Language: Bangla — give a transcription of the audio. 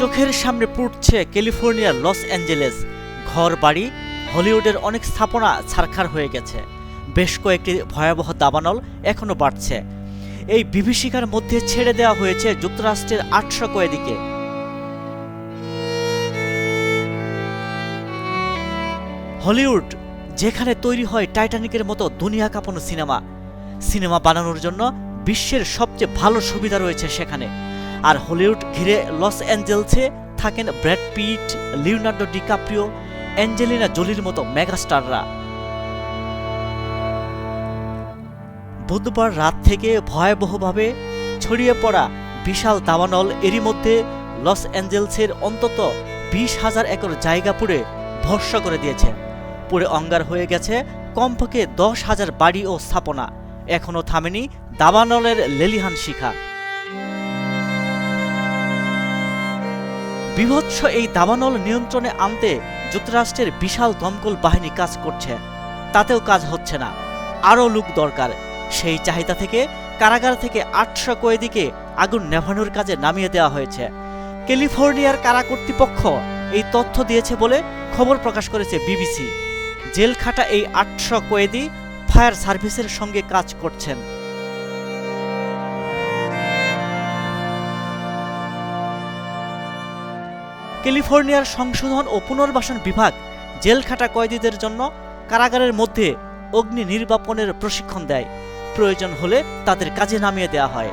চোখের সামনে পুড়ছে ক্যালিফোর্নিয়ার লস অ্যাঞ্জেলেস। ঘর বাড়ি হলিউডের অনেক স্থাপনা ছারখার হয়ে গেছে। বেশ কয়েকটি ভয়াবহ দাবানল এখনও বাড়ছে। এই বিভীষিকার মধ্যে ছেড়ে দেওয়া হয়েছে যুক্তরাষ্ট্রের আটশো কয়েদিকে। হলিউড, যেখানে তৈরি হয় টাইটানিকের মতো দুনিয়া কাঁপানো সিনেমা সিনেমা বানানোর জন্য বিশ্বের সবচেয়ে ভালো সুবিধা রয়েছে সেখানে। আর হলিউড ঘিরে লস অ্যাঞ্জেলসে থাকেন Brad Pitt Leonardo DiCaprio, Angelina জোলির মতো মেগাস্টাররা। বুধবার রাত থেকে ভয়াবহভাবে ছড়িয়ে পড়া বিশাল দাবানল এরই মধ্যে লস অ্যাঞ্জেলসের অন্তত বিশ হাজার একর জায়গা পুড়ে ভস্য করে দিয়েছে। পুড়ে অঙ্গার হয়ে গেছে কমপক্ষে দশ হাজার বাড়ি ও স্থাপনা। এখনও থামেনি দাবানলের লেলিহান শিখা। বিভৎস এই দাবানল নিয়ন্ত্রণে আনতে যুক্তরাষ্ট্রের বিশাল দমকল বাহিনী কাজ করছে। তাতেও কাজ হচ্ছে না। আরও লোক দরকার। সেই চাহিদা থেকে কারাগার থেকে আটশো কয়েদিকে আগুন নেভানোর কাজে নামিয়ে দেওয়া হয়েছে। ক্যালিফোর্নিয়ার কারা কর্তৃপক্ষ এই তথ্য দিয়েছে বলে খবর প্রকাশ করেছে বিবিসি। জেলখাটা এই আটশো কয়েদি ফায়ার সার্ভিসের সঙ্গে কাজ করছেন। ক্যালিফোর্নিয়ার সংশোধন ও পুনর্বাসন বিভাগ জেলখাটা কয়েদিদের জন্য কারাগারের মধ্যে অগ্নি নির্বাপনের প্রশিক্ষণ দেয়। প্রয়োজন হলে তাদের কাজে নামিয়ে দেয়া হয়।